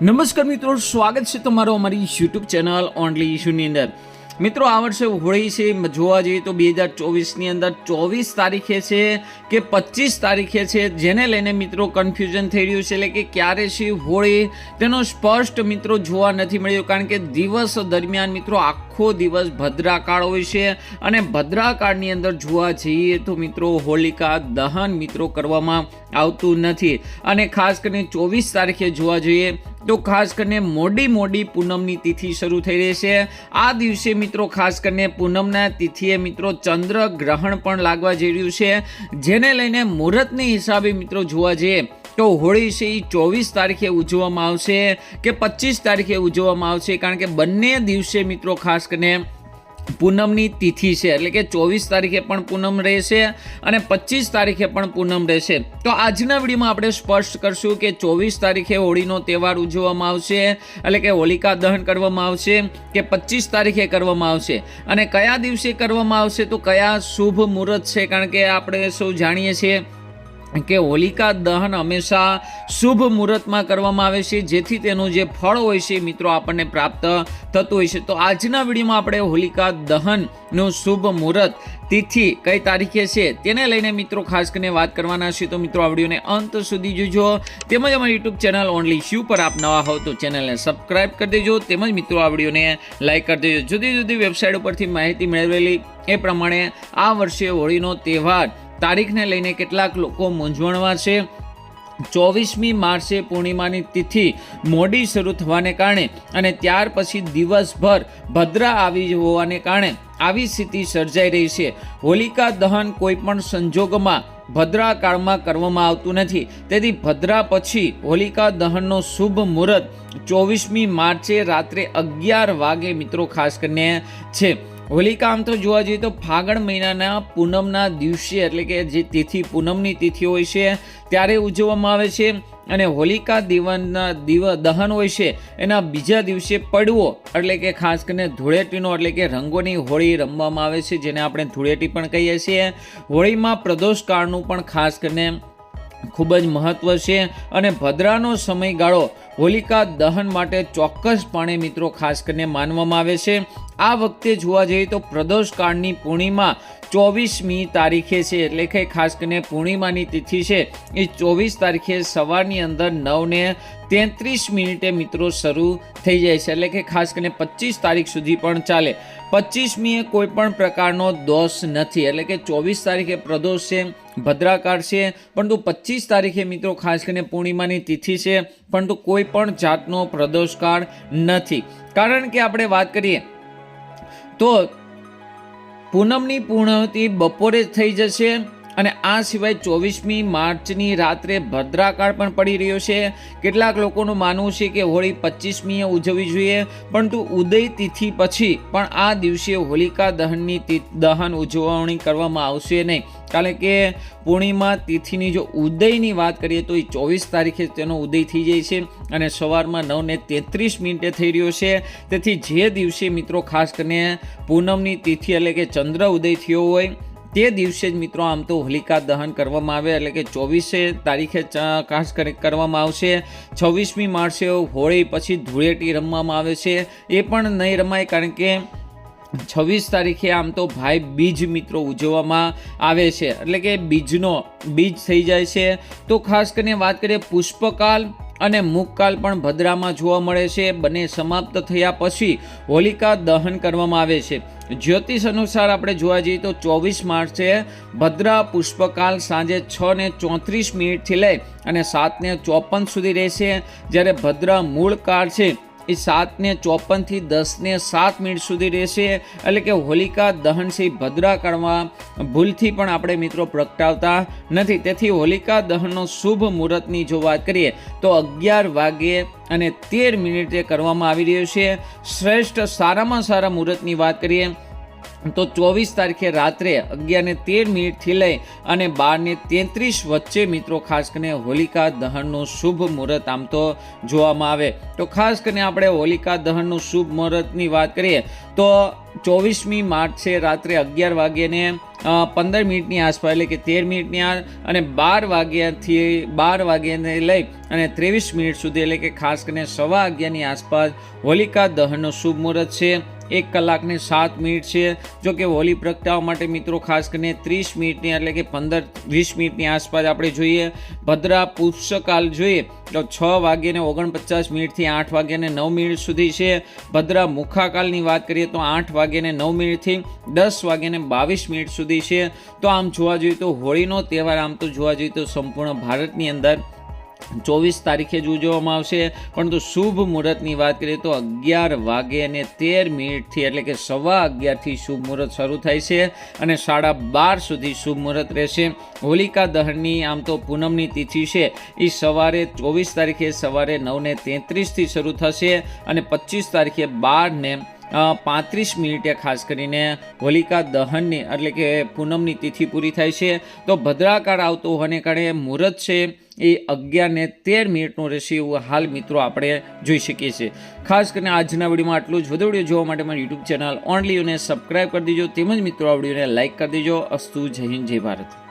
નમસ્કાર મિત્રો, સ્વાગત છે તમારો અમારી યુટ્યુબ ચેનલ ઓનલી ઇશ્યુની અંદર. મિત્રો, આ વર્ષે હોળી છે જોવા જઈએ તો બે હજાર ચોવીસની અંદર ચોવીસ તારીખે છે કે પચીસ તારીખે છે, જેને લઈને મિત્રો કન્ફ્યુઝન થઈ રહ્યું છે, એટલે કે ક્યારે છે હોળી? તેનો સ્પષ્ટ મિત્રો જોવા નથી મળ્યો, કારણ કે દિવસ દરમિયાન મિત્રો આખો દિવસ ભદ્રાકાળ હોય છે અને ભદ્રાકાળની અંદર જોવા જઈએ તો મિત્રો હોલિકા દહન મિત્રો કરવામાં આવતું નથી. અને ખાસ કરીને ચોવીસ તારીખે જોવા જોઈએ તો ખાસ કરીને મોડી મોડી પૂનમની તિથિ શરૂ થઈ રહી છે. આ દિવસે મિત્રો ખાસ કરીને પૂનમના તિથિએ મિત્રો ચંદ્ર ગ્રહણ પણ લાગવા જઈ રહ્યું છે. જેને લઈને મુહૂર્તની હિસાબે મિત્રો જોવા જઈએ તો હોળી છે એ ચોવીસ તારીખે ઉજવવામાં આવશે કે પચીસ તારીખે ઉજવવામાં આવશે. કારણ કે બંને દિવસે મિત્રો ખાસ કરીને પૂનમની તિથિ છે. એટલે કે ચોવીસ તારીખે પણ પૂનમ રહેશે અને પચીસ તારીખે પણ પૂનમ રહેશે. તો આજના વિડીયોમાં આપણે સ્પષ્ટ કરશું કે ચોવીસ તારીખે હોળીનો તહેવાર ઉજવવામાં આવશે. એટલે કે હોલિકા દહન કરવામાં આવશે કે પચીસ તારીખે કરવામાં આવશે. અને કયા દિવસે કરવામાં આવશે તો કયા શુભ મુહૂર્ત છે? કારણ કે આપણે સૌ જાણીએ છીએ કે હોલિકા દહન હંમેશા શુભ મુહૂર્તમાં કરવામાં આવે છે, જેથી તેનું જે ફળ હોય છે મિત્રો આપણને પ્રાપ્ત થતું હોય છે. તો આજના વિડીયોમાં આપણે હોલિકા દહનનું શુભ મુહૂર્ત, તિથિ કઈ તારીખે છે તેને લઈને મિત્રો ખાસ કરીને વાત કરવાના છે. તો મિત્રો આ વિડીયોને અંત સુધી જોજો. તેમજ અમારી યુટ્યુબ ચેનલ ઓનલી શ્યુ પર આપ નવા હો તો ચેનલને સબસ્ક્રાઈબ કરી દેજો. તેમજ મિત્રો આ વિડીયોને લાઇક કરી દેજો. જુદી જુદી વેબસાઇટ ઉપરથી માહિતી મેળવેલી એ પ્રમાણે આ વર્ષે હોળીનો તહેવાર તારીખને લઈને કેટલાક લોકો મૂંઝવણમાં છે. ચોવીસમી માર્ચે પૂર્ણિમાની તિથિ મોડી શરૂ થવાને કારણે અને ત્યાર પછી દિવસભર ભદ્રા આવી હોવાને કારણે આવી સ્થિતિ સર્જાઈ રહી છે. હોલિકા દહન કોઈપણ સંજોગમાં ભદ્રા કાળમાં કરવામાં આવતું નથી. તેથી ભદ્રા પછી હોલિકા દહનનો શુભ મુહૂર્ત ચોવીસમી માર્ચે રાત્રે અગિયાર વાગે મિત્રો ખાસ કરીને છે. હોલિકા આમ તો જોવા જઈએ તો ફાગણ મહિનાના પૂનમના દિવસે, એટલે કે જે તિથિ, પૂનમની તિથિ હોય છે, ત્યારે ઉજવવામાં આવે છે. અને હોલિકા દીવનના દિવ દહન હોય છે, એના બીજા દિવસે પડવો, એટલે કે ખાસ કરીને ધૂળેટીનો, એટલે કે રંગોની હોળી રમવામાં આવે છે, જેને આપણે ધૂળેટી પણ કહીએ છીએ. હોળીમાં પ્રદોષ કાળનું પણ ખાસ કરીને ખૂબ જ મહત્વ છે અને ભદ્રાનો સમયગાળો હોલિકા દહન માટે ચોક્કસપણે મિત્રો ખાસ કરીને માનવામાં આવે છે. આ વખતે જોવા જઈએ તો પ્રદોષકાળની પૂર્ણિમા ચોવીસમી તારીખે છે. એટલે કે ખાસ કરીને પૂર્ણિમાની તિથિ છે. એ ચોવીસ તારીખે સવારની અંદર નવને તેત્રીસ મિનિટે મિત્રો શરૂ થઈ જાય છે. એટલે કે ખાસ કરીને પચીસ તારીખ સુધી પણ ચાલે. પચીસમીએ કોઈ પણ પ્રકારનો દોષ નથી. એટલે કે ચોવીસ તારીખે પ્રદોષ છે, ભદ્રાકાર છે, પરંતુ પચીસ તારીખે મિત્રો ખાસ કરીને પૂર્ણિમાની તિથિ છે, પરંતુ કોઈ પણ જાતનો પ્રદોષકાળ નથી. કારણ કે આપણે વાત કરીએ, તો પૂનમની પૂર્ણાહુતિ બપોરે થઈ જશે અને આ સિવાય ચોવીસમી માર્ચની રાત્રે ભદ્રાકાળ પણ પડી રહ્યો છે. કેટલાક લોકોનું માનવું છે કે હોળી પચીસમીએ ઉજવવી જોઈએ, પરંતુ ઉદય તિથિ પછી પણ આ દિવસે હોલિકા દહનની દહન ઉજવણી કરવામાં આવશે નહીં. કારણ કે પૂર્ણિમા તિથિની જો ઉદયની વાત કરીએ તો એ ચોવીસ તારીખે તેનો ઉદય થઈ જાય છે અને સવારમાં નવને તેત્રીસ મિનિટે થઈ રહ્યો છે. તેથી જે દિવસે મિત્રો ખાસ કરીને પૂનમની તિથિ એટલે કે ચંદ્ર ઉદય થયો હોય તે દિવસે જ મિત્રો આમ તો હોલિકા દહન કરવામાં આવે, એટલે કે ચોવીસે તારીખે ખાસ કરી કરવામાં આવશે. છવ્વીસમી માર્ચે હોળી પછી ધૂળેટી રમવામાં આવે છે. એ પણ નહીં રમાય કારણ કે છવ્વીસ તારીખે આમ તો ભાઈ બીજ મિત્રો ઉજવવામાં આવે છે. એટલે કે બીજનો, બીજ થઈ જાય છે. તો ખાસ કરીને વાત કરીએ પુષ્પકાલ અને મુકકાલ પણ ભદ્રામાં જોવા મળે છે. બંને સમાપ્ત થયા પછી હોલિકા દહન કરવામાં આવે છે. જ્યોતિષ અનુસાર આપણે જોવા જઈએ તો ચોવીસ માર્ચે ભદ્રા પુષ્પકાલ સાંજે છ ને ચોત્રીસ મિનિટથી લઈ અને સાતને ચોપન સુધી રહેશે. જ્યારે ભદ્રા મૂળ કાળ છે એ સાતને ચોપનથી દસને સાત મિનિટ સુધી રહેશે. એટલે કે હોલિકા દહન છે ભદ્રાકાળમાં ભૂલથી પણ આપણે મિત્રો પ્રગટાવતા નથી. તેથી હોલિકા, દહનનો શુભ મુહૂર્તની જો વાત કરીએ, તો અગિયાર વાગે અને તેર મિનિટે કરવામાં આવી રહ્યો છે. શ્રેષ્ઠ સારામાં સારા મુહૂર્તની વાત કરીએ તો ચોવીસ તારીખે રાત્રે અગિયારને તેર મિનિટથી લઈ અને બારને તેત્રીસ વચ્ચે મિત્રો ખાસ કરીને હોલિકા દહનનું શુભ મુહૂર્ત આમ તો જોવામાં આવે. તો ખાસ કરીને આપણે હોલિકા દહનનું શુભ મુહૂર્તની વાત કરીએ તો ચોવીસમી માર્ચ છે રાત્રે અગિયાર વાગ્યાને પંદર મિનિટની આસપાસ એટલે કે તેર મિનિટની આ અને બાર વાગ્યાથી, બાર વાગ્યાને લઈ અને ત્રેવીસ મિનિટ સુધી એટલે કે ખાસ કરીને સવા અગિયારની આસપાસ હોલિકા દહનનો શુભ મુહૂર્ત છે. એક કલાકને સાત મિનિટ છે. જો કે હોલી પ્રગટાવવા માટે મિત્રો ખાસ કરીને ત્રીસ મિનિટની એટલે કે પંદર વીસ મિનિટની આસપાસ આપણે જોઈએ. ભદ્રા પુષ્પકાલ જોઈએ તો છ વાગ્યાને ઓગણપચાસ મિનિટથી આઠ વાગ્યાને નવ મિનિટ સુધી છે. ભદ્રા મુખાકાલની વાત કરીએ તો આઠ વાગ્યાને નવ મિનિટથી દસ વાગ્યાને બાવીસ મિનિટ સુધી છે. તો આમ જોવા જોઈએ તો હોળીનો તહેવાર આમ તો જોવા જોઈએ તો સંપૂર્ણ ભારતની અંદર ચોવીસ તારીખે જ ઉજવવામાં આવશે. પરંતુ શુભ મુહૂર્તની વાત કરીએ તો અગિયાર વાગે અને તેર મિનિટથી એટલે કે સવા અગિયારથી શુભ મુહૂર્ત શરૂ થાય છે અને સાડા બાર સુધી શુભ મુહૂર્ત રહેશે. હોલિકા દહનની આમ તો પૂનમની તિથિ છે. એ સવારે ચોવીસ તારીખે સવારે નવને તેત્રીસથી શરૂ થશે અને પચીસ તારીખે બારને પાંત્રીસ મિનિટે ખાસ કરીને હોલિકા દહનની એટલે કે પૂનમની તિથિ પૂરી થાય છે. તો ભદ્રાકાળ આવતો હોવાને કારણે મુહૂર્ત છે એ અગિયાર ને તેર મિનિટનું રહેશે એવું હાલ મિત્રો આપણે જોઈ શકીએ છીએ. ખાસ કરીને આજના વિડીયોમાં આટલું જ. વધુ વીડિયો જોવા માટે મારી યુટ્યુબ ચેનલ ઓનલી અને સબસ્ક્રાઈબ કરી દેજો. તેમજ મિત્રો આ વિડીયોને લાઇક કરી દેજો. અસ્તુ જય હિન્દ, જય ભારત.